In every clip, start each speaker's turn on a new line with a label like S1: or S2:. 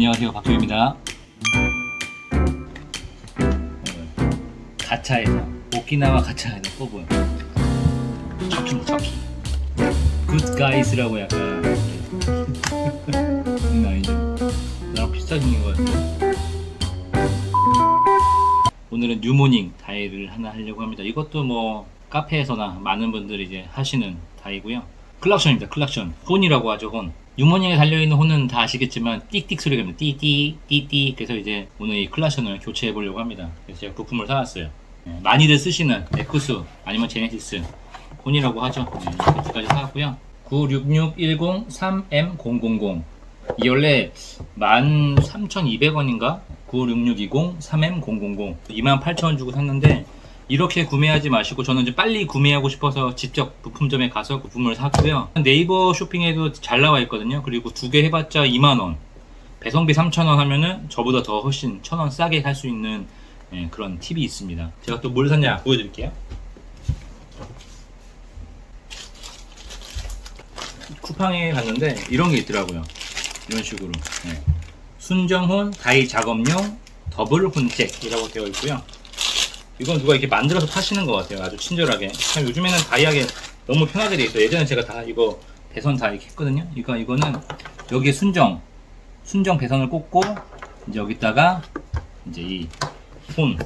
S1: 안녕하세요. 박조입니다. 가차에서 오키나와 가차에서 뽑은 척키입니다 척키 굿가이스라고 약간 장난 아니죠. 나랑 비슷하게 생긴 것 같아요 오늘은 뉴모닝 다이를 하나 하려고 합니다. 이것도 뭐 카페에서나 많은 분들이 이제 하시는 다이고요 클락션입니다 클락션. 혼이라고 하죠 혼. 유모닝에 달려있는 혼은 다 아시겠지만 띡띡 소리가 납니다. 띠띠 띠띠. 그래서 이제 오늘 이 클락션을 교체해 보려고 합니다. 그래서 제가 부품을 사왔어요. 예, 많이들 쓰시는 에쿠스 아니면 제네시스 혼이라고 하죠. 네, 두 가지 사왔고요. 966103M000 이 원래 13,200원인가? 966220 3M000 28,000원 주고 샀는데 이렇게 구매하지 마시고 저는 좀 빨리 구매하고 싶어서 직접 부품점에 가서 부품을 샀고요. 네이버 쇼핑에도 잘 나와 있거든요. 그리고 두 개 해봤자 2만원. 배송비 3,000원 하면은 저보다 더 훨씬 1,000원 싸게 살 수 있는 예, 그런 팁이 있습니다. 제가 또 뭘 샀냐 보여드릴게요. 쿠팡에 갔는데 이런 게 있더라고요. 이런 식으로. 예. 순정혼 다이 작업용 더블 혼잭이라고 되어 있고요. 이건 누가 이렇게 만들어서 파시는 것 같아요. 아주 친절하게. 참 요즘에는 다이하게 너무 편하게 돼 있어요. 예전에 제가 다 이거 배선 다 이렇게 했거든요. 이거 이거는 여기에 순정 순정 배선을 꽂고 이제 여기다가 이제 이 폰.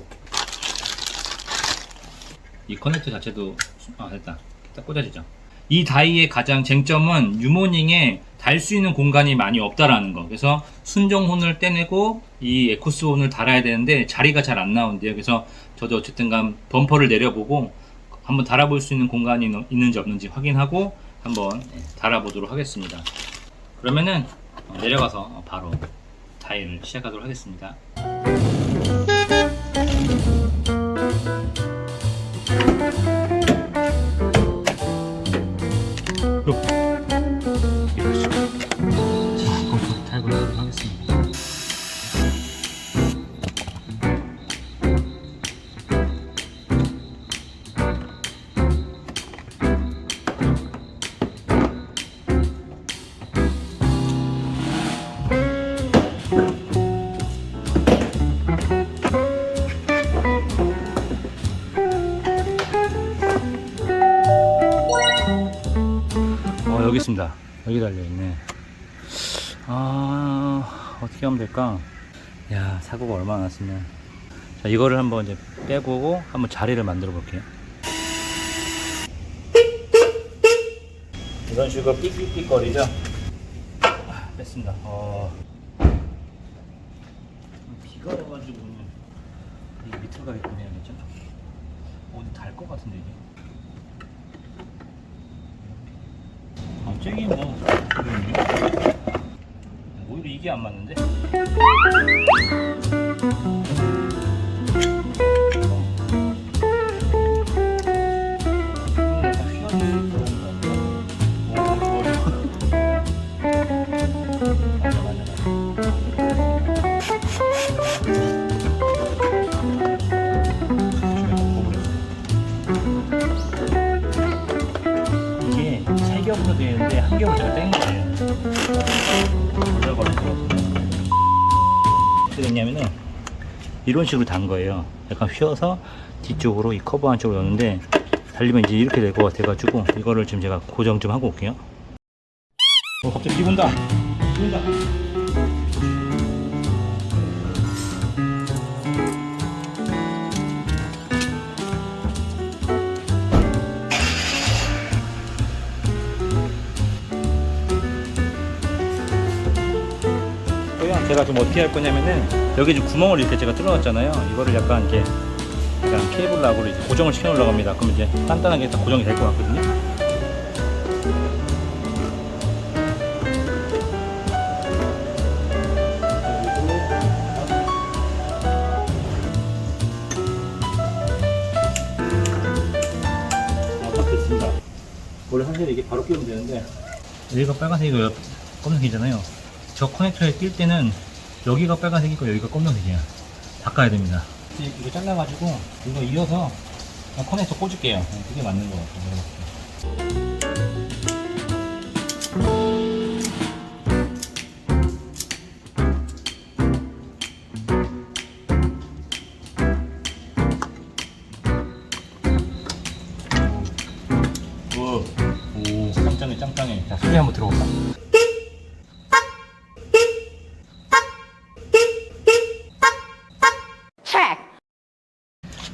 S1: 이 커넥터 자체도 아 됐다. 딱 꽂아지죠. 이 다이의 가장 쟁점은 유모닝에 달 수 있는 공간이 많이 없다라는 거. 그래서 순정혼을 떼내고 이 에쿠스 혼을 달아야 되는데 자리가 잘 안 나온대요. 그래서 저도 어쨌든간 범퍼를 내려보고 한번 달아볼 수 있는 공간이 있- 있는지 없는지 확인하고 한번 예, 달아보도록 하겠습니다. 그러면은 어, 내려가서 어, 바로 다이를 시작하도록 하겠습니다. 여기 있습니다. 여기 달려 있네. 아 어떻게 하면 될까? 야 사고가 얼마나 났으면. 자 이거를 한번 이제 빼고 한번 자리를 만들어 볼게요. 이런 식으로 삑삑삑 거리죠. 아, 뺐습니다. 어. 비가 와가지고 이 밑으로 가게끔 해야겠죠? 어디 달 것 같은데 이게. 아, 쟤기 뭐 오히려 이게 안 맞는데? 겹을 제가 뗀 거예요. 돌려버려서 어떻게 됐냐면은 이런 식으로 단 거예요. 약간 휘어서 뒤쪽으로 이 커브 안쪽으로 넣는데 달리면 이제 이렇게 될 것 같아가지고 이거를 지금 제가 고정 좀 하고 올게요. 어 갑자기 비 온다. 비 온다. 제가 좀 어떻게 할 거냐면은 여기 좀 구멍을 이렇게 제가 뚫어놨잖아요. 이거를 약간 이렇게 약간 케이블 락으로 이제 고정을 시켜 놓으려고 합니다. 그럼 이제 단단하게 딱 고정이 될 것 같거든요. 아, 딱 됐습니다. 원래 사실 이게 바로 끼우면 되는데 여기가 빨간색이고 검은색이잖아요. 저 커넥터에 낄 때는 여기가 빨간색이고 여기가 검정색이야 바꿔야 됩니다. 이거 잘라가지고 이거 이어서 커넥터 꽂을게요. 네, 그게 맞는 것 같아요. 네. 짱짱해 짱짱해 자 소리 한번 들어볼까?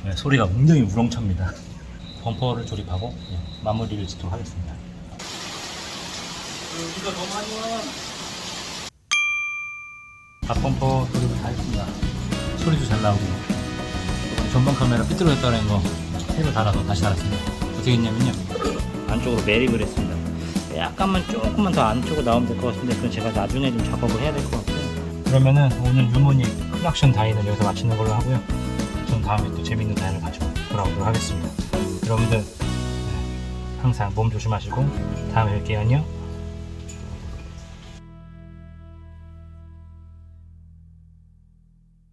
S1: 네, 소리가 굉장히 우렁찹니다. 범퍼를 조립하고 네, 마무리를 짓도록 하겠습니다. 비가 너무 많이 와 앞범퍼 조립을 다 했습니다. 소리도 잘 나오고 이번에 전방 카메라 삐뚤어졌다는 거 새로 달아서 다시 달았습니다. 어떻게 했냐면요. 안쪽으로 매립을 했습니다. 약간만 조금만 더 안쪽으로 나오면 될 것 같은데 그건 제가 나중에 좀 작업을 해야 될 것 같아요. 그러면은 오늘 유모니 클락션 다이는 여기서 마치는 걸로 하고요 전 다음에 또 재밌는 다이를 가지고 돌아오도록 하겠습니다. 여러분들 네, 항상 몸 조심하시고 다음에 뵐게요. 안녕